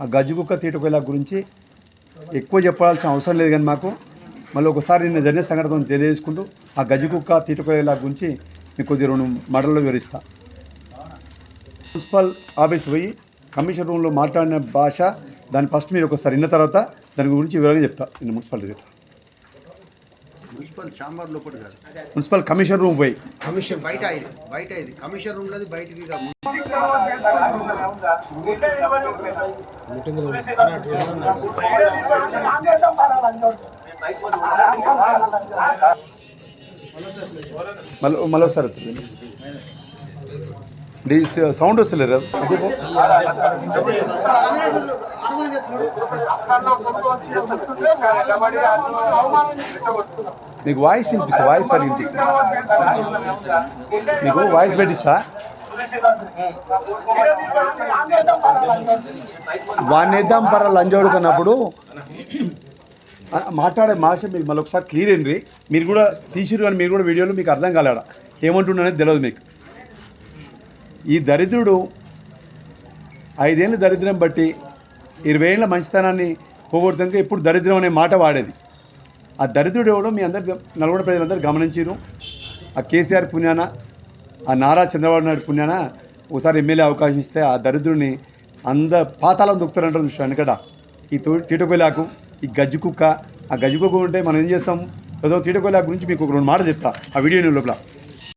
ఆ గజ్జు కుక్క గురించి ఎక్కువ చెప్పాల్సిన అవసరం లేదు కానీ మాకు. మళ్ళీ ఒకసారి నిన్న జరిగిన సంఘటన తెలియజేసుకుంటూ ఆ గజ్జు కుక్క గురించి మీకు కొద్ది రెండు మాటల్లో వివరిస్తా. మున్సిపల్ ఆఫీస్ పోయి కమిషన్ రూమ్లో మాట్లాడిన భాష దాన్ని ఫస్ట్ మీరు ఒకసారి విన్న తర్వాత దాని గురించి వివరంగా చెప్తా. నేను మున్సిపల్ మున్సిపల్ ఛాంబర్ లోపల కాదు మున్సిపల్ కమిషన్ రూమ్ పోయి కమిషన్ బయట ఇది బయట ఇది కమిషన్ రూమ్ లోది బయటికి. మళ్ళీ మళ్ళీ ఒకసారి వస్తుంది. డీ సౌండ్ వస్తలేరు మీకు వాయిస్ వినిపిస్తా వాయిస్ అడిగింది మీకు వాయిస్ పెట్టిస్తా. వాణ్ణిద్దాం పర లంజోడు కన్నప్పుడు. మాట్లాడే భాష మీకు మళ్ళీ ఒకసారి క్లియర్ అయింది మీరు కూడా తీసిరు కానీ మీరు కూడా వీడియోలో మీకు అర్థం కాలేడా? ఏమంటుండనేది తెలియదు మీకు. ఈ దరిద్రుడు ఐదేళ్ళ దరిద్రం బట్టి ఇరవై ఏళ్ళ మంచితనాన్ని పోగొడుతుంటే ఇప్పుడు దరిద్రం అనే మాట వాడేది. ఆ దరిద్రుడు ఎవడో మీ అందరు నల్గొండ ప్రజలందరూ గమనించారు ఆ కేసీఆర్ పుణ్యాన ఆ నారా చంద్రబాబు నాయుడు పుణ్యాన ఒకసారి ఎమ్మెల్యే అవకాశం ఇస్తే ఆ దరిద్రుడిని అంద పాతాళం దొక్కుతారంటారు చూసాను వెనకట. ఈ తూ తీటకొలాకు ఈ గజ్జి కుక్క. ఆ గజ్జి కుక్క ఉంటే మనం ఏం చేస్తాం? ఏదో తీటకొలాకు గురించి మీకు ఒక రెండు మాటలు చెప్తా. ఆ వీడియో లోపల.